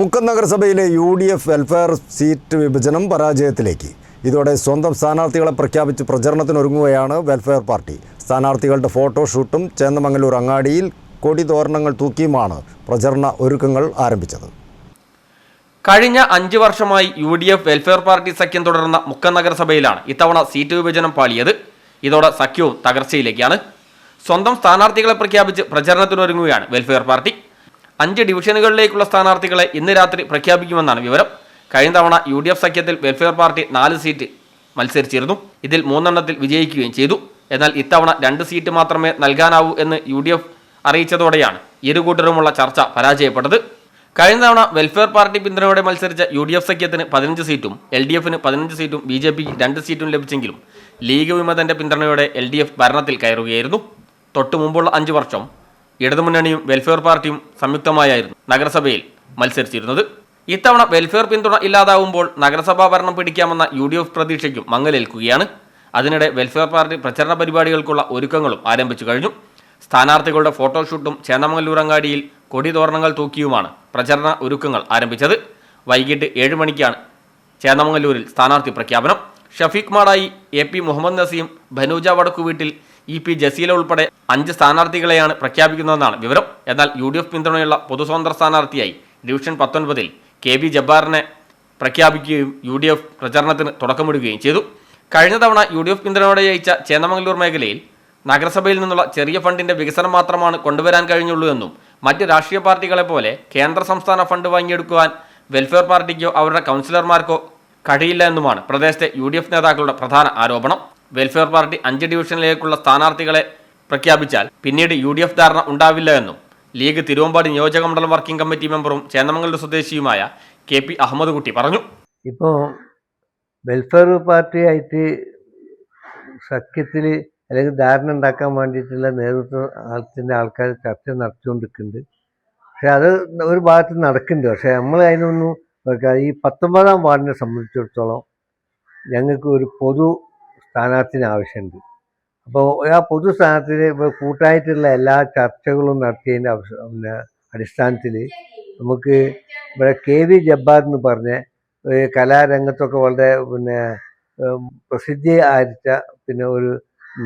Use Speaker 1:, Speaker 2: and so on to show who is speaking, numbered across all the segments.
Speaker 1: മുക്കം നഗരസഭയിലെ U D F welfare seat വിഭജനം പരാജയത്തിലേക്ക്. ഇതോടെ സ്വന്തം സ്ഥാനാർത്ഥികളെ പ്രഖ്യാപിച്ച് പ്രചരണത്തിനൊരുങ്ങുകയാണ് വെൽഫെയർ പാർട്ടി സ്ഥാനാർത്ഥികളുടെ ഫോട്ടോഷൂട്ടും ചേന്നമംഗലൂർ അങ്ങാടിയിൽ കൊടി തോരണങ്ങൾ തൂക്കിയുമാണ് പ്രചരണ ഒരുക്കങ്ങൾ ആരംഭിച്ചത്.
Speaker 2: കഴിഞ്ഞ അഞ്ച് വർഷമായി U D F welfare party സഖ്യം തുടർന്ന മുക്കം നഗരസഭയിലാണ് ഇത്തവണ സീറ്റ് വിഭജനം പാലിയത് ഇതോടെ സഖ്യവും തകർച്ചയിലേക്കാണ്. സ്വന്തം സ്ഥാനാർത്ഥികളെ പ്രഖ്യാപിച്ച് പ്രചരണത്തിനൊരുങ്ങുകയാണ് വെൽഫെയർ പാർട്ടി അഞ്ച് ഡിവിഷനുകളിലേക്കുള്ള സ്ഥാനാർത്ഥികളെ ഇന്ന് രാത്രി പ്രഖ്യാപിക്കുമെന്നാണ് വിവരം. കഴിഞ്ഞ തവണ യു ഡി എഫ് സഖ്യത്തിൽ വെൽഫെയർ പാർട്ടി നാല് സീറ്റ് മത്സരിച്ചിരുന്നു. ഇതിൽ മൂന്നെണ്ണത്തിൽ വിജയിക്കുകയും ചെയ്തു. എന്നാൽ ഇത്തവണ രണ്ട് സീറ്റ് മാത്രമേ നൽകാനാവൂ എന്ന് യു ഡി എഫ് അറിയിച്ചതോടെയാണ് ഇരുകൂട്ടരുമുള്ള ചർച്ച പരാജയപ്പെട്ടത്. കഴിഞ്ഞ തവണ വെൽഫെയർ പാർട്ടി പിന്തുണയോടെ മത്സരിച്ച യു ഡി എഫ് സഖ്യത്തിന് പതിനഞ്ച് സീറ്റും എൽ ഡി എഫിന് പതിനഞ്ച് സീറ്റും ബി ജെ പിക്ക് രണ്ട് സീറ്റും ലഭിച്ചെങ്കിലും ലീഗ് വിമതന്റെ പിന്തുണയോടെ എൽ ഡി എഫ് ഭരണത്തിൽ കയറുകയായിരുന്നു. തൊട്ടു മുമ്പുള്ള അഞ്ച് വർഷം ഇടതുമുന്നണിയും വെൽഫെയർ പാർട്ടിയും സംയുക്തമായായിരുന്നു നഗരസഭയിൽ മത്സരിച്ചിരുന്നത്. ഇത്തവണ വെൽഫെയർ പിന്തുണ ഇല്ലാതാവുമ്പോൾ നഗരസഭാ ഭരണം പിടിക്കാമെന്ന യു ഡി എഫ് പ്രതീക്ഷയ്ക്കും മങ്ങലേൽക്കുകയാണ്. അതിനിടെ വെൽഫെയർ പാർട്ടി പ്രചരണ പരിപാടികൾക്കുള്ള ഒരുക്കങ്ങളും ആരംഭിച്ചു കഴിഞ്ഞു. സ്ഥാനാർത്ഥികളുടെ ഫോട്ടോഷൂട്ടും ചേന്നമംഗല്ലൂർ അങ്ങാടിയിൽ കൊടിതോരണങ്ങൾ തൂക്കിയുമാണ് പ്രചരണ ഒരുക്കങ്ങൾ ആരംഭിച്ചത്. വൈകിട്ട് ഏഴ് മണിക്കാണ് ചേന്നമംഗല്ലൂരിൽ സ്ഥാനാർത്ഥി പ്രഖ്യാപനം. ഷഫീഖ് മാടായി എ പി മുഹമ്മദ് നസീം ബനൂജ വടക്കു വീട്ടിൽ ഇ പി ജസീല ഉൾപ്പെടെ അഞ്ച് സ്ഥാനാർത്ഥികളെയാണ് പ്രഖ്യാപിക്കുന്നതെന്നാണ് വിവരം. എന്നാൽ യു ഡി എഫ് പിന്തുണയുള്ള പൊതുസ്വതന്ത്ര സ്ഥാനാർത്ഥിയായി ഡിവിഷൻ പത്തൊൻപതിൽ കെ ബി ജബ്ബാറിനെ പ്രഖ്യാപിക്കുകയും യു ഡി എഫ് പ്രചരണത്തിന് തുടക്കമിടുകയും ചെയ്തു. കഴിഞ്ഞ തവണ യു ഡി എഫ് പിന്തുണയോടെ ജയിച്ച ചേന്നമംഗലൂർ മേഖലയിൽ നഗരസഭയിൽ നിന്നുള്ള ചെറിയ ഫണ്ടിന്റെ വികസനം മാത്രമാണ് കൊണ്ടുവരാൻ കഴിഞ്ഞുള്ളൂ എന്നും മറ്റ് രാഷ്ട്രീയ പാർട്ടികളെ പോലെ കേന്ദ്ര സംസ്ഥാന ഫണ്ട് വാങ്ങിയെടുക്കുവാൻ വെൽഫെയർ പാർട്ടിക്കോ അവരുടെ കൗൺസിലർമാർക്കോ കഴിയില്ല എന്നുമാണ് പ്രദേശത്തെ യു നേതാക്കളുടെ പ്രധാന ആരോപണം. വെൽഫെയർ പാർട്ടി അഞ്ച് ഡിവിഷനിലേക്കുള്ള സ്ഥാനാർത്ഥികളെ പ്രഖ്യാപിച്ചാൽ പിന്നീട് യു ഡി എഫ് ധാരണ ഉണ്ടാവില്ല എന്നും ലീഗ് തിരുവമ്പാടി നിയോജക മണ്ഡലം വർക്കിംഗ് കമ്മിറ്റി മെമ്പറും ചേന്നമംഗലൂർ സ്വദേശിയുമായ കെ പി അഹമ്മദ് കുട്ടി പറഞ്ഞു.
Speaker 3: ഇപ്പോൾ വെൽഫെയർ പാർട്ടി പാർട്ടിയായിട്ട് സഖ്യത്തിൽ അല്ലെങ്കിൽ ധാരണ ഉണ്ടാക്കാൻ വേണ്ടിയിട്ടുള്ള നേതൃത്വത്തിന്റെ ആൾക്കാർ ചർച്ച നടത്തിക്കൊണ്ടിരിക്കുന്നുണ്ട്. പക്ഷെ അത് ഒരു ഭാഗത്ത് നടക്കുന്നുണ്ട്. പക്ഷെ നമ്മൾ അതിനൊന്നും ഈ പത്തൊമ്പതാം വാർഡിനെ സംബന്ധിച്ചിടത്തോളം ഞങ്ങൾക്ക് ഒരു പൊതു സ്ഥാനാർത്ഥിന് ആവശ്യമുണ്ട് അപ്പോൾ ആ പൊതു സ്ഥാനത്തിന് കൂട്ടായിട്ടുള്ള എല്ലാ ചർച്ചകളും നടത്തിയതിന്റെ പിന്നെ അടിസ്ഥാനത്തിൽ നമുക്ക് ഇവിടെ കെ വി ജബ്ബാർ എന്ന് പറഞ്ഞ കലാരംഗത്തൊക്കെ വളരെ പിന്നെ പ്രസിദ്ധി ആരിച്ച പിന്നെ ഒരു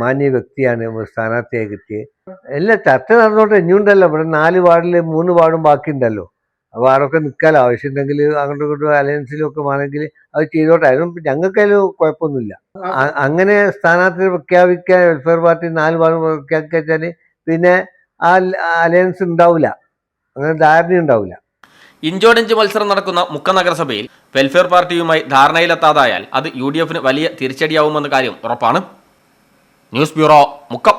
Speaker 3: മാന്യ വ്യക്തിയാണ് സ്ഥാനാർത്ഥിയായി കിട്ടിയത്. എല്ലാം ചർച്ച നടന്നോട്ടെ ഇനിയുണ്ടല്ലോ. ഇവിടെ നാല് വാർഡിൽ മൂന്ന് വാർഡും ബാക്കിയുണ്ടല്ലോ. അപ്പോൾ ആരൊക്കെ നിൽക്കാലോ ആവശ്യമുണ്ടെങ്കിൽ അങ്ങോട്ടും ഇങ്ങോട്ടും അലയൻസിലും ഒക്കെ വേണമെങ്കിൽ അത് ചെയ്തോട്ടെ. അതിനും ഞങ്ങൾക്കതിൽ കുഴപ്പമൊന്നുമില്ല. അങ്ങനെ സ്ഥാനാർത്ഥി പ്രഖ്യാപിക്കാൻ വെൽഫെയർ പാർട്ടി നാല് വാർഡ് പ്രഖ്യാപിക്കാൻ പിന്നെ ആ അലയൻസ് ഉണ്ടാവില്ല അങ്ങനെ ധാരണ ഉണ്ടാവില്ല
Speaker 2: ഇഞ്ചോടിഞ്ച് മത്സരം നടക്കുന്ന മുക്ക നഗരസഭയിൽ വെൽഫെയർ പാർട്ടിയുമായി ധാരണയിലെത്താതായാൽ അത് യു ഡി എഫിന് വലിയ തിരിച്ചടിയാവുമെന്ന കാര്യം ഉറപ്പാണ്. News bureau Mukkam.